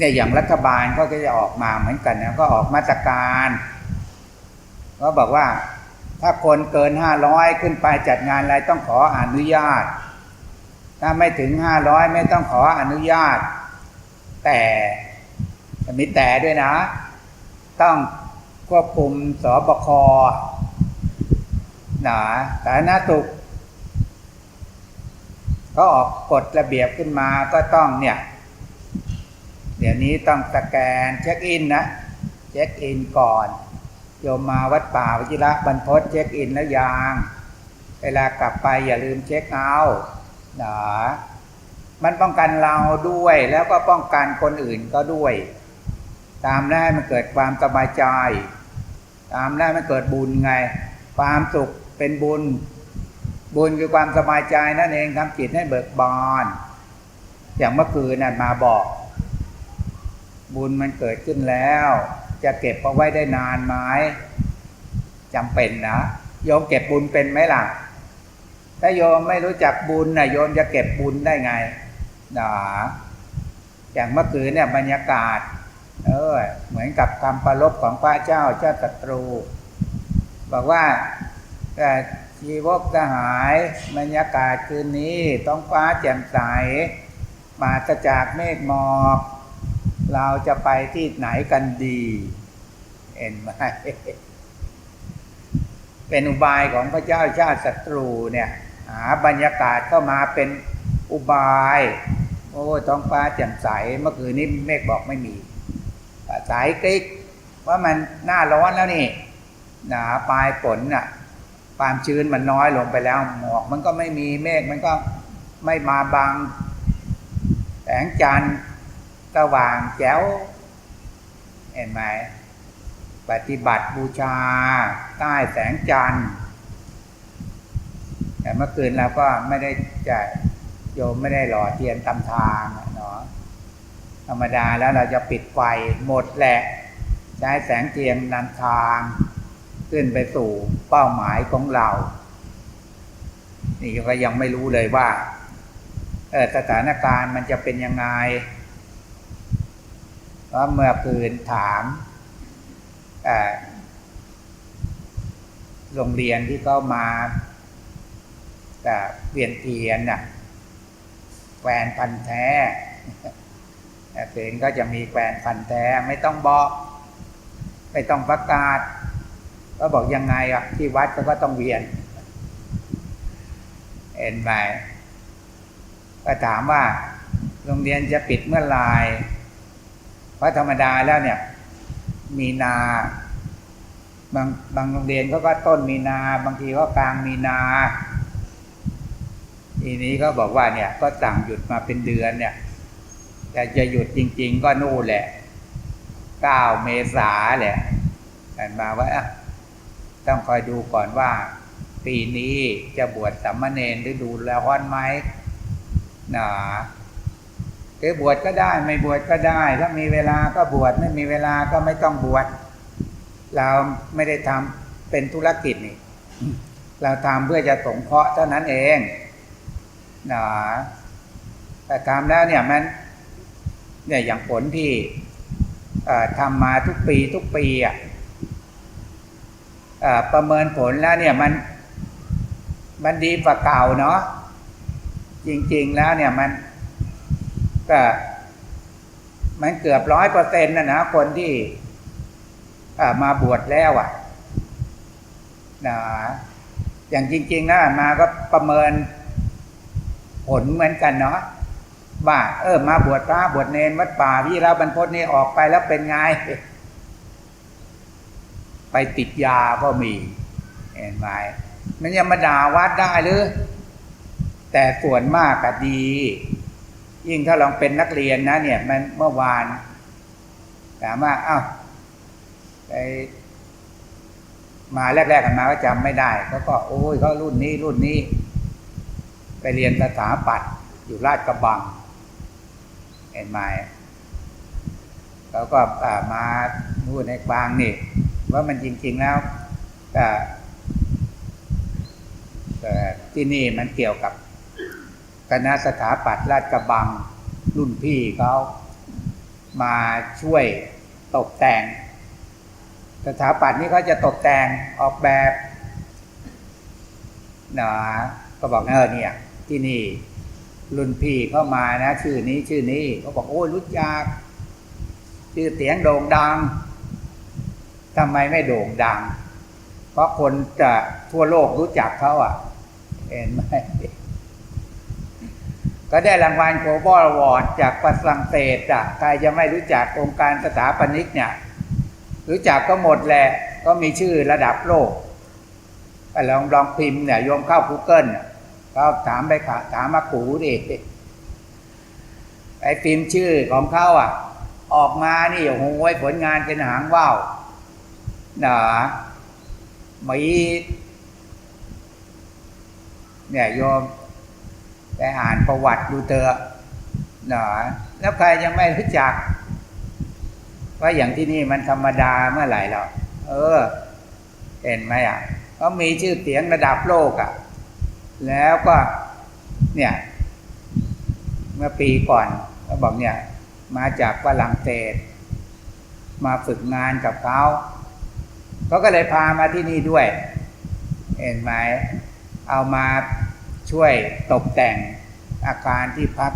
เนี่ยอย่างรัฐบาลก็จะออกมาเหมือนกันนะก็ออกมาตรการก็บอกว่าถ้าคนเกินห้าร้อยขึ้นไปจัดงานอะไรต้องขออนุญาต ถ้าไม่ถึงห้าร้อยไม่ต้องขออนุญาต แต่มีแต่ด้วยนะ ต้องควบคุมสบคนะสาธารณสุขก็ออกกฎระเบียบขึ้นมาก็ต้องเนี่ย ดี๋ยวนี้ต้องสแกนเช็คอินนะ เช็คอินก่อน โยมมาวัดป่าวชิระบรรพตเช็คอินแล้วยัง เวลากลับไปอย่าลืมเช็คเอาท์นะมันป้องกันเราด้วยแล้วก็ป้องกันคนอื่นก็ด้วย ตามได้มันเกิดความสบายใจ ตามได้มันเกิดบุญไง ความสุขเป็นบุญ บุญคือความสบายใจนั่นเองทำจิตให้เบิกบานอย่างเมื่อคืนน่ะมาบอก บุญมันเกิดขึ้นแล้ว จะเก็บเอาไว้ได้นานไหมจำเป็นนะโยมเก็บบุญเป็นไหมล่ะ ถ้าโยมไม่รู้จักบุญนะโยมจะเก็บบุญได้ไงนะอย่างเมื่อคืนเนี่ยบรรยากาศ เออ เหมือนกับคำประลบของพระเจ้าเจ้าศัตรู บอกว่าแต่ชีวกสหายบรรยากาศคืนนี้ท้องฟ้าแจ่มใสปราศจากเมฆหมอก เราจะไปที่ไหนกันดี เห็นไหมเป็นอุบายของพระเจ้าชาติศัตรูเนี่ย หาบรรยากาศเข้ามาเป็นอุบาย โอ้ท้องฟ้าแจ่มใสเมื่อคืนนี้เมฆบอกไม่มีสายกริกว่ามันหน้าร้อนแล้วนี่หนาปลายฝนน่ะ ความชื้นมันน้อยลงไปแล้ว หมอกมันก็ไม่มีเมฆมันก็ไม่มาบังแสงจันทร์ สว่างแจ๋วเห็นไหมปฏิบัติบูชา ใต้แสงจันทร์แต่เมื่อคืนเราก็ไม่ได้จะโยมไม่ได้หล่อเทียนตำทางเนาะธรรมดาแล้วเราจะปิดไฟหมดแหละ ใช้แสงเทียนนำทาง ขึ้นไปสู่เป้าหมายของเรา นี่ก็ยังไม่รู้เลยว่าสถานการณ์มันจะเป็นยังไง ราะเมื่อคืนถามโรงเรียนที่เขามาแต่เปลี่ยนเทียนน่ะแฟนพันธ์แท้แต่เนก็จะมีแฟนพันธ์แท้ไม่ต้องบอก ไม่ต้องประกาศ ก็บอกยังไงอะ ที่วัดก็ต้องเวียนเห็นไหมก็ถามว่า โรงเรียนจะปิดเมื่อไหร่ เพราะธรรมดาแล้วเนี่ย มีนา บางบางโรงเรียนเขาก็ต้นมีนา บางทีก็กลางมีนาทีนี้ก็บอกว่าเนี่ย ก็สั่งหยุดมาเป็นเดือนเนี่ย แต่จะหยุดจริง ๆ ก็นู่นแหละเก้าเมษาแหละแต่มาว่าต้องคอยดูก่อนว่า ปีนี้จะบวชสัมมาเนรหรือดูแลฮ้อนไหมนะ คือบวชก็ได้ไม่บวชก็ได้ ถ้ามีเวลาก็บวชไม่มีเวลาก็ไม่ต้องบวชเราไม่ได้ทำเป็นธุรกิจนี่ เราทำเพื่อจะสงเคราะห์เท่านั้นเองนะแต่ทำแล้วเนี่ยมันเนี่ยอย่างผลที่ทำมาทุกปีทุกปีอะประเมินผลแล้วเนี่ยมันมันดีกว่าเก่าเนาะจริง ๆแล้วเนี่ยมัน ก็มันเกือบร้อยเปอร์เซ็นต์นะนะคนที่มาบวชแล้วอะนะอย่างจริง ๆนะมาก็ประเมินผลเหมือนกันเนาะว่าเออ มาบวชพระบวชเนรวัดป่าวิราบรรพตนี่ออกไปแล้วเป็นไง ไปติดยาก็มี เห็นไหมมันยังมาด่าวัดได้หรือ แต่ส่วนมากก็ดี ยิ่งถ้าลองเป็นนักเรียนนะ เนี่ย มันเมื่อวานถามว่าอ้าวไปมาแรกๆกันมาก็จำไม่ได้เขาก็ โอ้ยเขารุ่นนี้รุ่นนี้ ไปเรียนสถาปัตย์อยู่ราชกระบังเห็นไหมเขาก็มาพูดในกลางนี่ ว่ามันจริง ๆแล้วแต่ที่นี่มันเกี่ยวกับ คณะสถาปัตย์ราชกระบังรุ่นพี่เขามาช่วยตกแต่ง สถาปัตย์นี่เขาจะตกแต่งออกแบบนะก็บอกเออเนี่ย ที่นี่รุ่นพี่เข้ามานะ ชื่อนี้ชื่อนี้เขาบอกโอ้ยรู้จักชื่อเสียงโด่งดังทำไมไม่โด่งดัง เพราะคนจะทั่วโลกรู้จักเขาอะ เห็นไหม ก็ได้รางวัลโคบอลวอร์ดจากฝรั่งเศสอะใครจะไม่รู้จักองค์การสถาปนิกเนี่ย รู้จักก็หมดแหละก็มีชื่อระดับโลกไปลองลองพิมพ์เนี่ยโยมเข้า Google น่ะก็ถามไปขาถามมากูดิไอ้พิมพ์ชื่อของเขาอะ ออกมานี่โอ้โหผลงานเป็นหางว่าวนะมีเนี่ยโยม ไปอ่านประวัติดูเถอะนะแล้วใครยังไม่รู้จัก ว่าอย่างที่นี่มันธรรมดาเมื่อไหร่หรอเออ เห็นไหมอะก็มีชื่อเสียงระดับโลกอะ แล้วก็ เนี่ย เมื่อปีก่อนก็บอกเนี่ย มาจากฝรั่งเศสมาฝึกงานกับเขาเขาก็เลยพามาที่นี่ด้วย เห็นไหม เอามา ช่วยตกแต่งอาคารที่พัก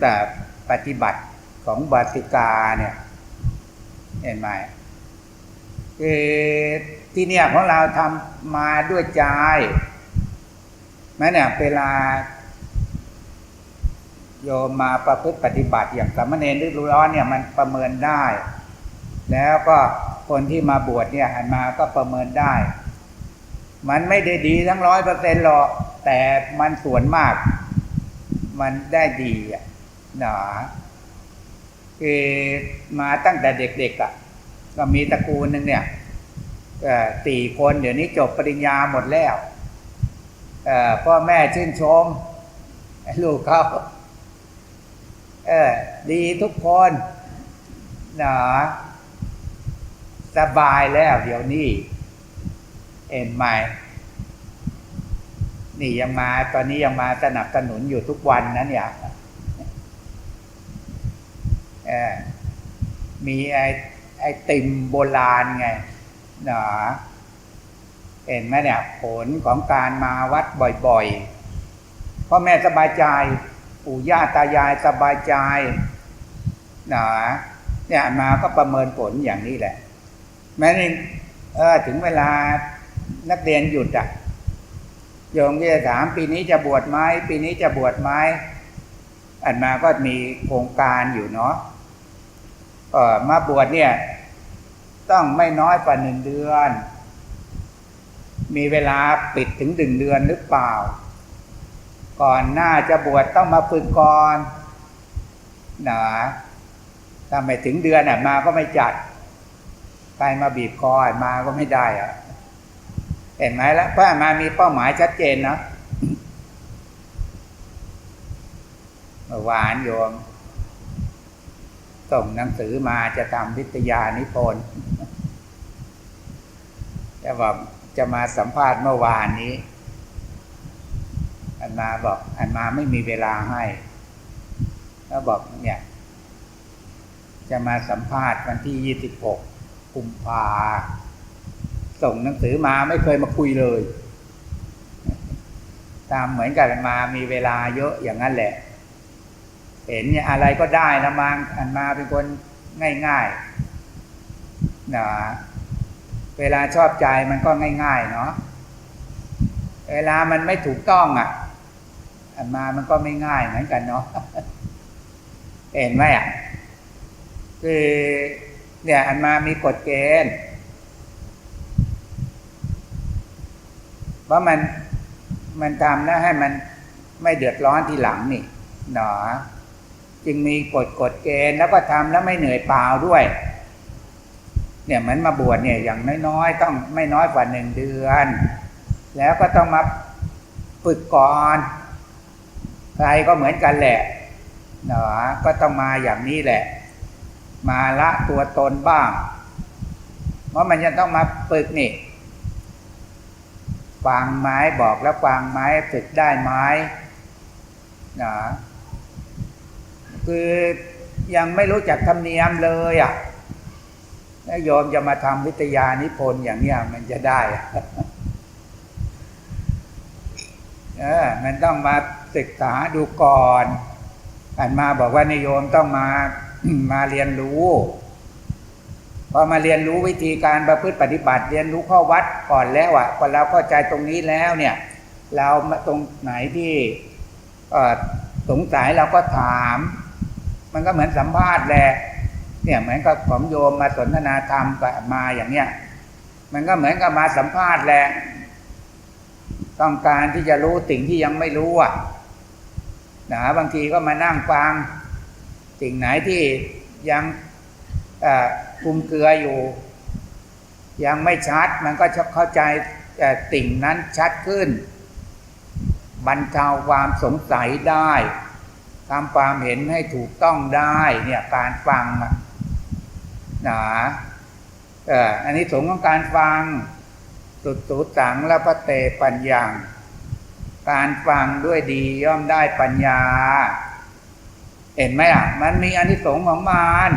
แต่ปฏิบัติของบาติกาเนี่ยเห็นไหมคือที่เนี่ยของเราทำมาด้วยใจแม้เนี่ยเวลา โยมมาประพฤติปฏิบัติอย่างสามเณรฤดูร้อนเนี่ยมันประเมินได้ แล้วก็คนที่มาบวชเนี่ยหันมาก็ประเมินได้ มันไม่ได้ดีทั้งร้อยเปอร์เซ็นต์หรอก แต่มันส่วนมาก มันได้ดีอะหนาคือมาตั้งแต่เด็กๆอะ ก็มีตระกูลหนึ่งเนี่ยสี่คนเดี๋ยวนี้จบปริญญาหมดแล้วพ่อแม่ชื่นชม ลูกเขาเออดีทุกคนหนาสบายแล้วเดี๋ยวนี้ เอ็นไหมนี่ยังมาตอนนี้ยังมาสนับสนุนอยู่ทุกวันนะเนี่ยมีไอไอติมโบราณไงหนาเห็นไหมเนี่ยผลของการมาวัดบ่อยๆพ่อแม่สบายใจ ปู่ย่าตายายสบายใจหนาเนี่ยมาก็ประเมินผลอย่างนี้แหละ แม้นี่เออถึงเวลา นักเรียนหยุดอะโยมก็จะถามปีนี้จะบวชไหมปีนี้จะบวชไหมอันมาก็มีโครงการอยู่เนาะเออมาบวชเนี่ย ต้องไม่น้อยกว่าหนึ่งเดือน มีเวลาปิดถึงหนึ่งเดือนหรือเปล่า ก่อนหน้าจะบวชต้องมาฝึกก่อนนะถ้าไม่ถึงเดือนอะมาก็ไม่จัดใครมาบีบคอมาก็ไม่ได้อะ เห็นไหมแล้วพระมามีเป้าหมายชัดเจนนะเมื่อวานโยม ส่งหนังสือมาจะทำวิทยานิพนธ์จะบอกจะมาสัมภาษณ์เมื่อวานนี้ อันมาบอก อันมาไม่มีเวลาให้ แล้วบอกเนี่ย จะมาสัมภาษณ์วันที่ยี่สิบหกกุมภา ส่งหนังสือมาไม่เคยมาคุยเลย ตามเหมือนกันมามีเวลาเยอะอย่างนั้นแหละ เห็นเนี่ยอะไรก็ได้นะมังอันมาเป็นคนง่ายๆนะเวลาชอบใจมันก็ง่าย ๆ เนาะเวลามันไม่ถูกต้องอะอันมามันก็ไม่ง่ายเหมือนกันเนาะเห็นไหมอะคือเนี่ยอันมามีกฎเกณฑ์ เพราะมันมันทำแล้วให้มันไม่เดือดร้อนทีหลังนี่หนอ จึงมีกฎกฎเกณฑ์แล้วก็ทำแล้วไม่เหนื่อยเปล่าด้วย เนี่ยเหมือนมาบวชเนี่ยอย่างน้อยๆ ต้องไม่น้อยกว่าหนึ่งเดือน แล้วก็ต้องมาฝึกก่อนใครก็เหมือนกันแหละหนอก็ต้องมาอย่างนี้แหละ มาละตัวตนบ้าง เพราะมันจะต้องมาฝึกนี่ วางไม้บอกแล้ววางไม้ฝึกได้ไม้นะคือยังไม่รู้จักธรรมเนียมเลยอะแล้วโยมจะมาทำวิทยานิพนธ์อย่างเนี้ยมันจะได้อะเออมันต้องมาศึกษาดูก่อนอันมาบอกว่านิโยมต้องมามาเรียนรู้ พอมาเรียนรู้วิธีการประพฤติปฏิบัติเรียนรู้ข้อวัดก่อนแล้วอะพอเราเข้าใจตรงนี้แล้วเนี่ยเราตรงไหนที่สงสัยเราก็ถาม มันก็เหมือนสัมภาษณ์แหละเนี่ยเหมือนกับของโยมมาสนทนาธรรมกับมาอย่างเนี้ยมันก็เหมือนกับมาสัมภาษณ์แหละต้องการที่จะรู้สิ่งที่ยังไม่รู้อะนะบางทีก็มานั่งฟังสิ่งไหนที่ยังอ่อ คุมเกลืออยู่ ยังไม่ชัดมันก็จะเข้าใจแต่สิ่งนั้นชัดขึ้น บรรเทาความสงสัยได้ทำความเห็นให้ถูกต้องได้เนี่ยการฟังนะอออันนี้สงของการฟัง สุดสูสังและพระเตปัญญาการฟังด้วยดีย่อมได้ปัญญา เห็นไหมอะ มันมีอานิสงส์ของมัน